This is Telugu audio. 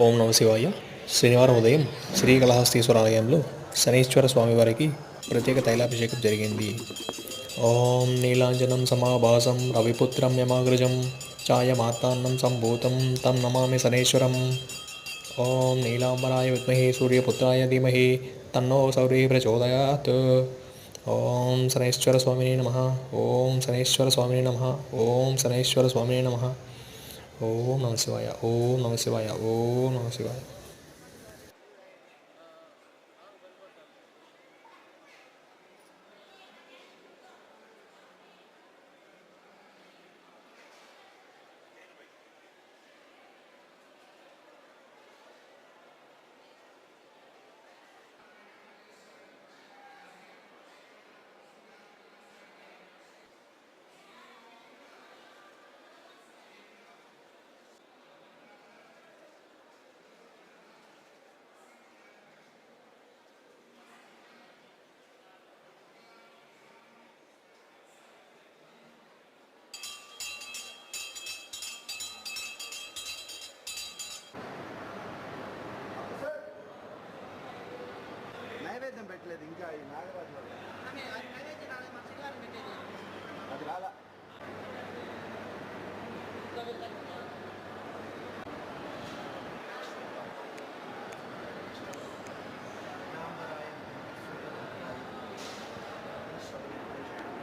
ఓం నమ శివాయ. శనివారం ఉదయం శ్రీకళహస్తీశ్వర ఆలయంలో శనీశ్వర స్వామివారికి ప్రత్యేక తైలాభిషేకం జరిగింది. ఓం నీలాంజనం సమాభాసం రవిపుత్రం యమాగ్రజం ఛాయమాతాన్నం సంభూతం తం నమామి శనేశ్వరం. ఓం నీలాంబరాయ విద్మహే సూర్యపుత్రాయ ధీమహి తన్నో సౌరీ ప్రచోదయాత్. ఓం శనేశ్వర స్వామిని నమ. ఓం శనేశ్వర స్వామిని నమ. ఓం శనేశ్వర స్వామిని నమ. ఓం నమ శివాయ ఓం నమ శివాయ ఓం నమ శివాయ నైవేద్యం పెట్టలేదు ఇంకా ఈ నాగరాజు. అది రాలా